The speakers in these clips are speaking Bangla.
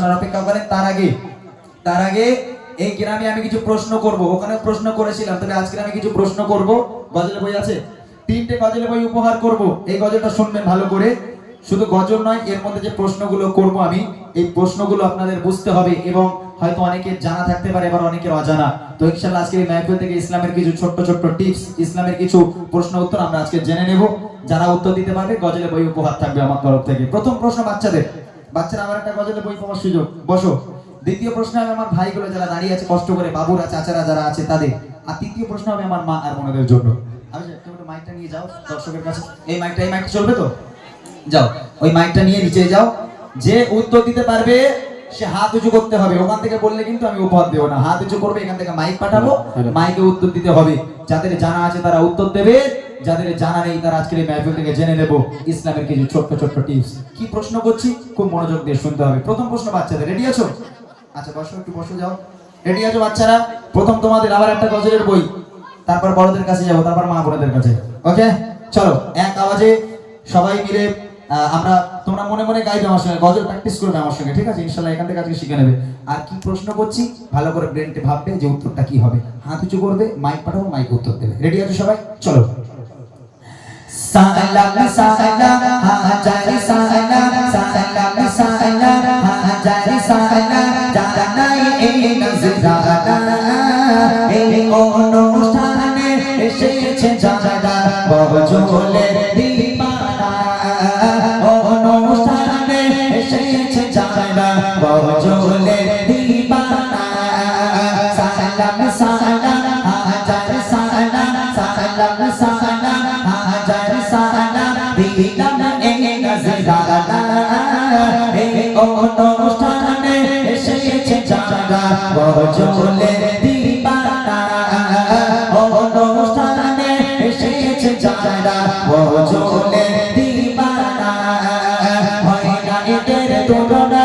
শোনার অপেক্ষা করেন তার আগে তার আগে এই গ্রামে আমি কিছু প্রশ্ন করব। ওখানে প্রশ্ন করেছিলাম তবে আজকে আমি কিছু প্রশ্ন করব। গজল বই আছে? তিনটে গজল বই উপহার করব। এই গজলটা শুনবেন ভালো করে। শুধু গজল নয়, এর মধ্যে যে প্রশ্নগুলো করব আমি, এই প্রশ্নগুলো আপনাদের বুঝতে হবে এবং হয়তো অনেকের জানা থাকতে পারে এবার অনেকের অজানা। তো ইনশাআল্লাহ আজকে এই মাহফিল থেকে ইসলামের কিছু ছোট্ট ছোট্ট টিপস, ইসলামের কিছু প্রশ্ন উত্তর আমরা আজকে জেনে নেব। যারা উত্তর দিতে পারবে, গজলে বই উপহার থাকবে আমার তরফ থেকে। প্রথম প্রশ্ন বাচ্চাদের। বাচ্চারা আমার একটা গজলে বই পাওয়ার সুযোগ। বসো। দ্বিতীয় প্রশ্ন হবে আমার ভাইগুলো যারা দাঁড়িয়ে আছে কষ্ট করে বাবুরা চাচারা যারা আছে তাদের। আর তৃতীয় প্রশ্ন হবে আমার মা আর বোনদের জন্য। আমি তুমি মাইকটা নিয়ে যাও দর্শকের কাছে। এই মাইকটা এই মাইকটা চলবে তো? যাও। ওই মাইকটা নিয়ে নিচে যাও। যে উত্তর দিতে পারবে সে হাত উঁচু করতে হবে। ওখান থেকে বললে কিন্তু আমি উপহার দেবো না। হাত উঁচু করবে এখান থেকে মাইক পাঠাবো। মাইকে উত্তর দিতে হবে। যাদের জানা আছে তারা উত্তর দেবে। যাদের জানা নেই, তারা আজকের এই মাহফিল থেকে জেনে নেব ইসলামের কিছু ছোট্ট ছোট্ট টিপস কি প্রশ্ন করছি? খুব মনোযোগ দিয়ে শুনতে হবে। প্রথম প্রশ্ন, বাচ্চাদের। রেডি আছো? আচ্ছা বসো, একটু বসে, যাও। রেডি আছো, বাচ্চারা? প্রথম তোমাদের আবার একটা গজলের বই। তারপর বড়দের কাছে যাব, তারপর মা বোনদের কাছে। ওকে চলো, এক আওয়াজে সবাই মিলে আমরা, তোমরা মনে মনে গাইবে আমার সঙ্গে, গজল প্র্যাকটিস করবে আমার সঙ্গে, ঠিক আছে? ইনশাল্লাহ এখান থেকে আজকে শিখে নেবে। আর কি প্রশ্ন করছি? ভালো করে ব্রেনটে ভাববে যে উত্তরটা কি হবে। হাত উঁচু করবে মাইক পাঠাবো মাইক উত্তর দেবে। রেডি আছো সবাই? চলো। সালাম সালাম। অনুষ্ঠানে এসেছে যারা বজলে অনুষ্ঠানে এসেছে যারা বজলে এদের তুলনা,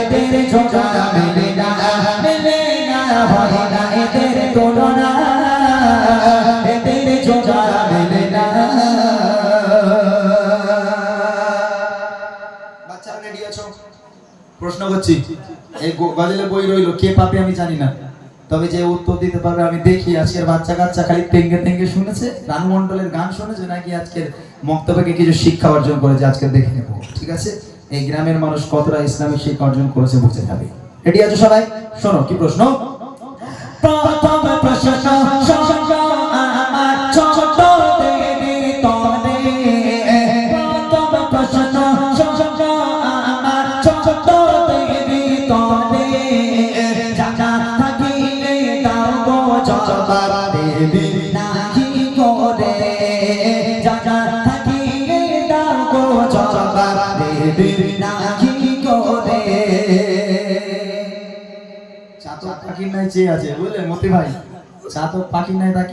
এদের জোড়া মেলে না মেলে না। হয় না এদের তুলনা করছি এই গজলের বই রইল, কে পাবে আমি জানি না। তবে যে উত্তর দিতে পারবে, আমি দেখি, আজকের বাচ্চা কাচ্চা খালি তেঙ্গে তেঙ্গে শুনেছে রানু মন্ডলের গান শুনেছে, নাকি আজকের মক্তব্যকে কিছু শিক্ষা অর্জন করেছে, আজকে দেখে নেব। ঠিক আছে? এই গ্রামের মানুষ কতটা ইসলামিক শিক্ষা অর্জন করেছে বুঝতে হবে রেডি আছো সবাই? শোনো, কি প্রশ্ন?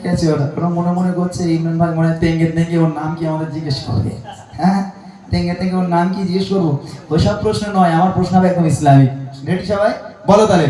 আছে ওরা মনে মনে করছে ওর নাম কি জিজ্ঞেস করবে। হ্যাঁ? ওর নাম কি জিজ্ঞেস করব? প্রশ্ন নয়, আমার প্রশ্ন ইসলামিক। সবাই? বলো তাহলে।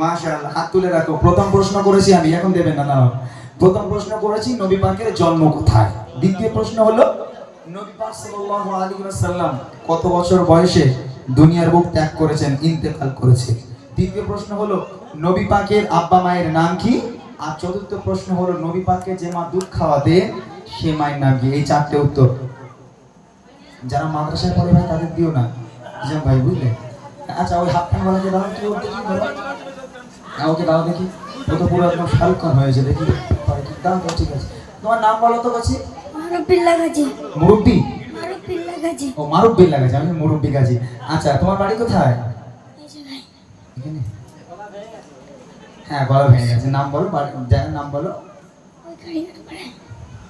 মাশাআল্লাহ, হাত তুলে রাখো। প্রথম প্রশ্ন করেছি আমি, এখন দেবেন না প্রথম প্রশ্ন করেছি, নবী পাকের জন্ম কোথায়? দ্বিতীয় প্রশ্ন হলো পাক কত বছর বয়সে দুনিয়ার বুক ত্যাগ করেছেন, ইন্তেকাল করেছে? তৃতীয় প্রশ্ন হলো, নবী পাকের আব্বা মায়ের নাম কি? আর চতুর্থ প্রশ্ন হলো, নবী পাকের যে মা দুধ খাওয়াতে, সে মায়ের নাম কি? এই চারটে উত্তর। যারা মাদ্রাসায় পড়ে ভাই, তাদের দিও না। জিজান ভাই, বুঝলে? আচ্ছা ওই হাফ প্যান্ট দাও কি ওর দেখি? বলো ওকে দাও দেখি। ও তো পুরো একদম খান হয়েছে, দেখি। কি দাও ঠিক আছে। তোমার নাম বলো তো কাছে মারুবিল্লা গাজী। মুরব্বি? মারুবিল্লা গাজী। ও মারুব্বি লাগাছে আমি মুরব্বি গাছি আচ্ছা তোমার বাড়ি কোথায়? হ্যাঁ গলা ভেঙে গেছে। নাম বলো জায়গার নাম বলো।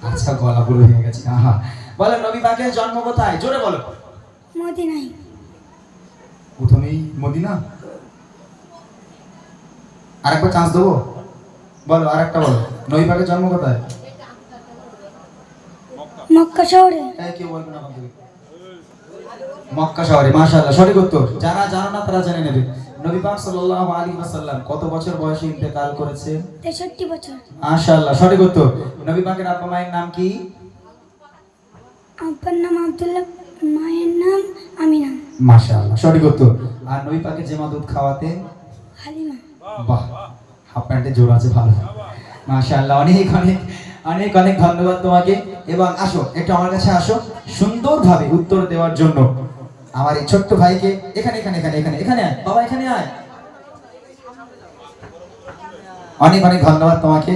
আচ্ছা গলা পুরো ভেঙে গেছে। আহা। বলো নবী পাকের জন্ম কোথায়? জোরে বলো। মদিনায়। প্রথমেই মদিনা? আরেকবার চান্স দেবো? বলো আরেকটা বলো। নবী পাকের জন্ম কোথায়? মক্কা শহরে? এই কেউ বলবে না মক্কা শহরে মাশাআল্লাহ সঠিক উত্তর। যারা জানো না তারা জেনে নেবে। নবী পাক সাল্লাল্লাহু আলাইহি ওয়াসাল্লাম কত বছর বয়সে ইন্তেকাল করেছে? তেষট্টি বছর। মাশাআল্লাহ সঠিক উত্তর। নবী পাকের আব্বা মায়ের নাম কি? আব্বার নাম আব্দুল্লাহ মায়ের নাম আমিনা। মাশাআল্লাহ সঠিক উত্তর। আর নবী পাকে যে মা দুধ খাওয়াতেন হালিমা। বাহ হাফ প্যান্টে জোর আছে ভালো। মাশাআল্লাহ অনেক অনেক অনেক অনেক ধন্যবাদ তোমাকে। এবং আসো, একটু আমার কাছে আসো, সুন্দরভাবে উত্তর দেওয়ার জন্য। আমার এই ছোট্ট ভাইকে, এখানে এখানে এখানে এখানে এখানে আয়, বাবা, এখানে আয়। অনেক অনেক ধন্যবাদ তোমাকে।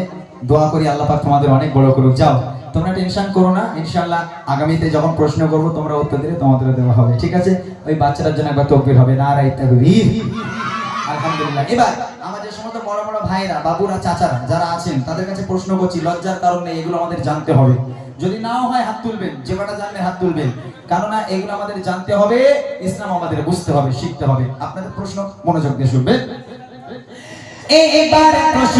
দোয়া করি আল্লাহ তোমাদের অনেক বড় করুক। যাও, তোমরা টেনশন করো না, ইনশাআল্লাহ আগামীতে যখন প্রশ্ন করব, তোমরা উত্তর দিলে তোমাদের দেওয়া হবে, ঠিক আছে? ওই বাচ্চাটার জন্য একবার তকবির হবে, না রাই তাকবীর। আলহামদুলিল্লাহ। এবার, আমাদের সমস্ত বড় বড় ভাইরা বাবুরা, চাচারা, যারা আছেন, তাদের কাছে প্রশ্ন করছি, লজ্জার কারণে এগুলো আমাদের জানতে হবে। যদি নাও হয় হাত তুলবেন, যে কটা জানলে হাত তুলবেন। কারণ এগুলো আমাদের জানতে হবে, ইসলাম আমাদের বুঝতে হবে, শিখতে হবে। আপনাদের প্রশ্ন মনোযোগ দিয়ে শুনবেন। এবার প্রশ্ন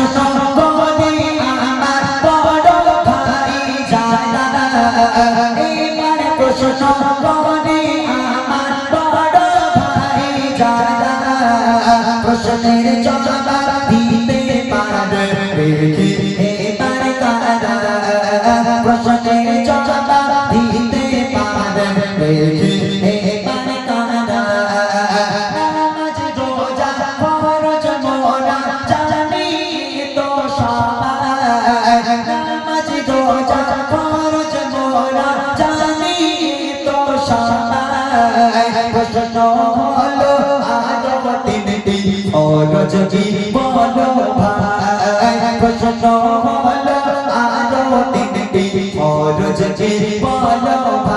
কি বলো ভাই প্রশ্ন হলো আজব তিনটি ফরজ কি বলো ভাই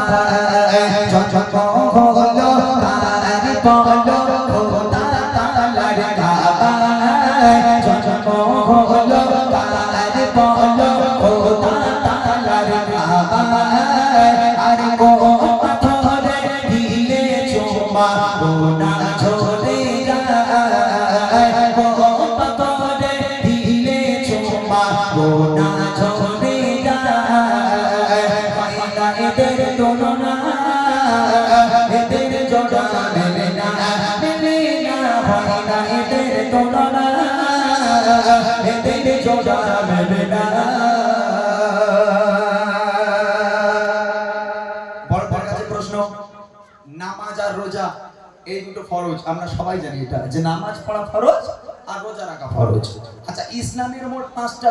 ফরজ আমরা সবাই জানি এটা যে নামাজ পড়া ফরজ, আর রোজা রাখা ফরজ। আচ্ছা ইসলামের মোট পাঁচটা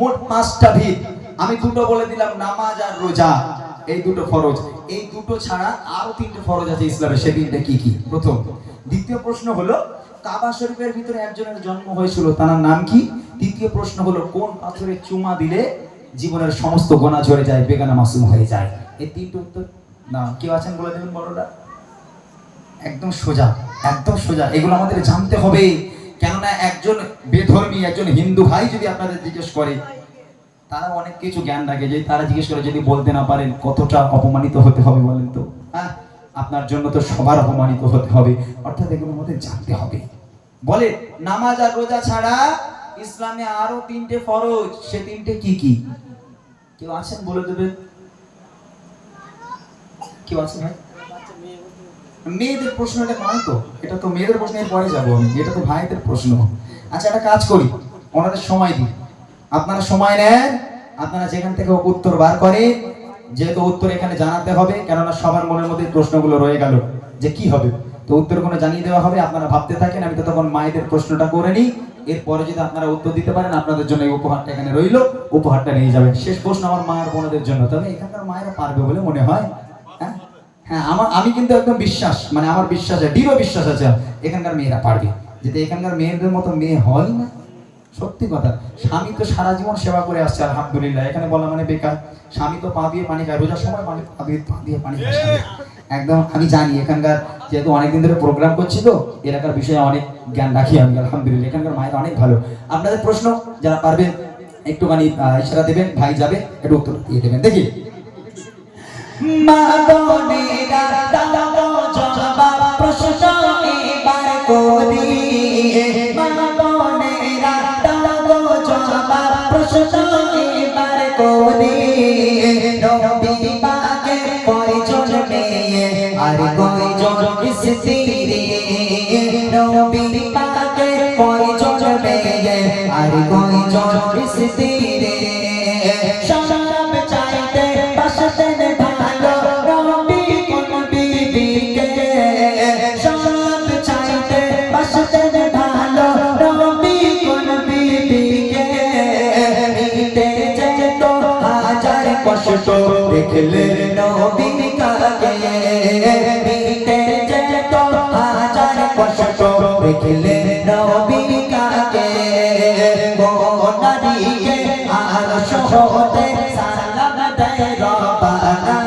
মোট পাঁচটা আমি দুটো বলে দিলাম নামাজ আর রোজা। এই দুটো ফরজ, এই দুটো ছাড়া আরও তিনটে ফরজ আছে ইসলামে সে তিনটে কি কি? প্রথম। দ্বিতীয় প্রশ্ন হলো কাবা শরীফের ভিতরে একজনের জন্ম হয়েছিল, তার নাম কি? তৃতীয় প্রশ্ন হলো, কোন পাথরে চুমা দিলে জীবনের সমস্ত গোনা ঝরে যায়, বেগানা মাসুম হয়ে যায়? এই তিনটে উত্তর। না, কেউ আছেন বলে দেবেন বড়রা? একদম সোজা একদম সোজা। এগুলো আমাদের জানতে হবে। কেননা একজন বেধর্মী, একজন হিন্দু ভাই যদি আপনাদের জিজ্ঞেস করে, তারা অনেক কিছু জ্ঞান রাখে। যে তারা জিজ্ঞেস করে, যদি বলতে না পারেন, কতটা অপমানিত হতে হবে বলেন তো? হ্যাঁ? আপনার জন্য তো সবার অপমানিত হতে হবে। অর্থাৎ এগুলো আমাদের জানতে হবে। বলে, নামাজ আর রোজা ছাড়া ইসলামে আরও তিনটে ফরজ, সে তিনটে কি কি? কেউ আছেন বলে দেবেন কেউ আছেন ভাই? মেয়েদের প্রশ্ন এটা নয় তো? এটা তো মেয়েদের প্রশ্নের পরে যাব আমি। এটা তো ভাইদের প্রশ্ন। আচ্ছা একটা কাজ করি। ওনাদের সময় দিই। আপনারা সময় নেন, আপনারা যেখান থেকে উত্তর বার করে যেহেতু উত্তর এখানে জানাতে হবে, কেননা সবার মনের মধ্যে প্রশ্নগুলো রয়ে গেল যে কি হবে? তো উত্তর কোনো জানিয়ে দেওয়া হবে, আপনারা ভাবতে থাকেন, আমি তো তখন মায়েদের প্রশ্নটা করে নিই। এরপরে যদি আপনারা উত্তর দিতে পারেন, আপনাদের জন্য এই উপহারটা এখানে রইল। উপহারটা নিয়ে যাবেন। শেষ প্রশ্ন আমার মায়ের বোনদের জন্য। তবে এখানকার মায়েরা পারবে বলে মনে হয়। হ্যাঁ? হ্যাঁ আমার, আমি কিন্তু একদম বিশ্বাস মানে আমার বিশ্বাস আছে, দৃঢ় বিশ্বাস আছে, এখানকার মেয়েরা পারবে। যদি এখানকার মেয়েদের মতো মেয়ে হয় না। সত্যি কথা। স্বামী তো সারা জীবন সেবা করে আসছে, আলহামদুলিল্লাহ। এখানে বলা মানে বেকার। স্বামী তো পা দিয়ে পানি খায়, রোজার সময় পানি পা দিয়ে পা দিয়ে পানি খায় একদম, আমি জানি, এখানকার যেহেতু অনেকদিন ধরে প্রোগ্রাম করছি তো, এলাকার বিষয়ে অনেক জ্ঞান রাখি আমি, আলহামদুলিল্লাহ। এখানকার মায়ের অনেক ভালো। আপনাদের প্রশ্ন যারা পারবেন, একটুখানি ইশারা দেবেন, ভাই যাবে, একটু উত্তর দিয়ে দেবেন। দেখি। মা দেখলে নবী কাকে? নিতে যেত হাজার কষ্ট দেখলে নবী কাকে? নারীকে আর সহতে সালাম দেয় রবানা।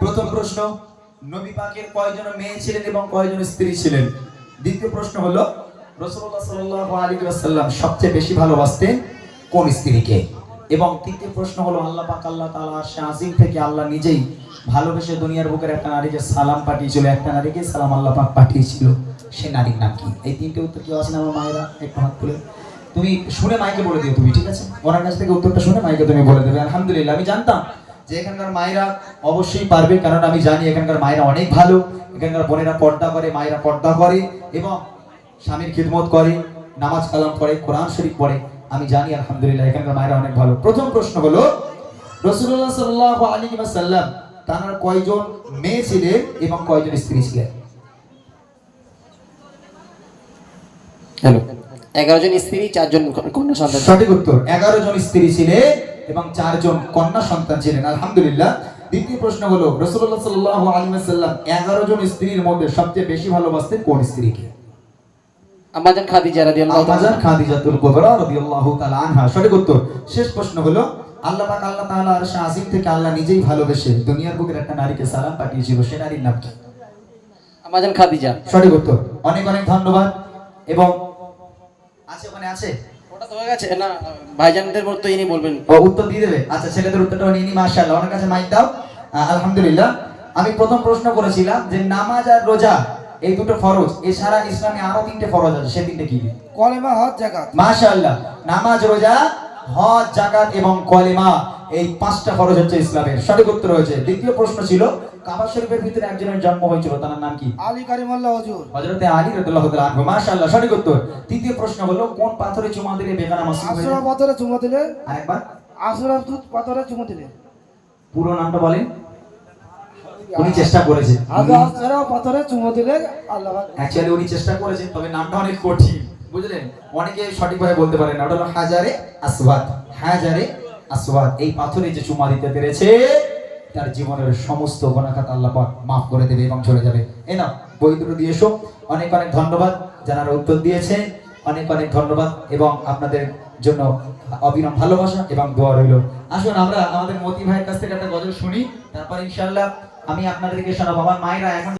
প্রথম প্রশ্ন, নবী পাকের কয়জন মেয়ে ছিলেন এবং কয়জন স্ত্রী ছিলেন? দ্বিতীয় প্রশ্ন হলো রাসূলুল্লাহ সাল্লাল্লাহু আলাইহি ওয়াসাল্লাম সবচেয়ে বেশি ভালোবাসতেন কোন স্ত্রীকে? এবং তৃতীয় প্রশ্ন হলো, আল্লাহ পাক, আল্লাহ তাআলা আরশে আজিম থেকে আল্লাহ নিজেই ভালোবেসে দুনিয়ার বুকের একটা নারীকে সালাম পাঠিয়েছিল, একটা নারীকে সালাম আল্লাহ পাক পাঠিয়েছিল। সে নারীর নাম কি? এই তিনটে উত্তর কেউ আছেন আমার মায়েরা? একটু হাত তুলে। তুমি শুনে মাইকে বলে দিও তুমি, ঠিক আছে? ওনার কাছ থেকে উত্তরটা শুনে মাইকে তুমি বলে দেবে। আলহামদুলিল্লাহ, আমি জানতাম যে এখানকার মায়েরা অবশ্যই পারবে, কারণ আমি জানি এখানকার মায়েরা অনেক ভালো। এখানকার বোনেরা পর্দা করে, মায়েরা পর্দা করে এবং স্বামীর খিদমত করে, নামাজ কালাম পড়ে, কোরআন শরীফ পড়ে। আমি জানি আলহামদুলিল্লাহ এখানকার মায়েরা অনেক ভালো। প্রথম প্রশ্ন হলো রসুল্লাহ সাল্লাহ আলী সাল্লাম তার কয়জন মেয়ে ছিলেন এবং কয়জন স্ত্রী ছিলেন? হ্যালো। এগারো জন স্ত্রী চারজন কন্যা সন্তান। সঠিক উত্তর এগারো জন স্ত্রী ছিলেন এবং চারজন কন্যা সন্তান ছিলেন আলহামদুলিল্লাহ। দ্বিতীয় প্রশ্ন হলো রসুল্লাহ সাল্লাহ আলী সাল্লাম এগারো জন স্ত্রীর মধ্যে সবচেয়ে বেশি ভালোবাসতেন কোন স্ত্রীকে? আমাদের খাদিজা রাদিয়াল্লাহু তাআলা আম্মাজান খাদিজাতুল কুবরা রাদিয়াল্লাহু তাআলা আনহা। সঠিক উত্তর। শেষ প্রশ্ন হলো আল্লাহ পাক আল্লাহ তাআলা আরশে আজিম থেকে আল্লাহ নিজেই ভালোবেসে দুনিয়ার বুকের একটা নারীকে সালাম পাঠিয়েছিল সে নারীর নাম কি? আমাদের খাদিজা। সঠিক উত্তর। অনেক অনেক ধন্যবাদ। এবং আছে ওখানে আছে? ওটা তো হয়ে গেছে। না ভাইজানদের মতো ইনি বলবেন। ও উত্তর দিয়ে দেবে। আচ্ছা ছেলেদের উত্তরটা নিয়ে নি মাশাআল্লাহ। ওনার কাছে মাইক দাও। আলহামদুলিল্লাহ। আমি প্রথম প্রশ্ন করেছিলাম যে নামাজ আর রোজা এই দুটো ফরজ এছাড়া ইসলামে আরও তিনটে ফরজ আছে সে তিনটে কি? কলেমা হজ জাকাত। মাশাআল্লাহ নামাজ রোজা হজ জাকাত এবং কলেমা এই পাঁচটা ফরজ হচ্ছে ইসলামের। সঠিক উত্তর হয়েছে। দ্বিতীয় প্রশ্ন ছিল কাবা শরীফের ভিতরে একজনের জন্ম হয়েছিল তার নাম কি? আলী কারিমাল্লাহ হজুর। হযরতে আলী রাদিয়াল্লাহু তাআলা আনহু মাশাআল্লাহ সঠিক উত্তর। তৃতীয় প্রশ্ন হলো কোন পাথরে চুমা দিলে বেগানা মাসুম হয়ে আশুরা যায়? পাথরে চুমো দিলে? আরেকবার। দুধ পাথরে চুমো দিলে। পুরো নামটা বলেন। উনি চেষ্টা করেছে আশুরা পাথরে চুমো দিলে আল্লাহ অ্যাকচুয়ালি উনি চেষ্টা করেছেন তবে নামটা অনেক কঠিন বুঝলেন? অনেকে সঠিকভাবে বলতে পারেন না। ওটা হলো হাজারে আসওয়াদ হাজারে আসওয়াদ। এই পাথরে যে চুমা দিতে পেরেছে তার জীবনের সমস্ত গুনাহাত আল্লাহ পাক মাফ করে দেবে এবং চলে যাবে। এই না বই দুটো দিয়ে এসো। অনেক অনেক ধন্যবাদ যারা উত্তর দিয়েছে অনেক অনেক ধন্যবাদ এবং আপনাদের জন্য অবিরাম ভালোবাসা এবং দোয়া রইল। আসুন আমরা আমাদের মতি ভাইয়ের কাছ থেকে একটা গজল শুনি তারপর ইনশাআল্লাহ আমি আপনাদেরকে শোনাবো। আমার মায়েরা এখন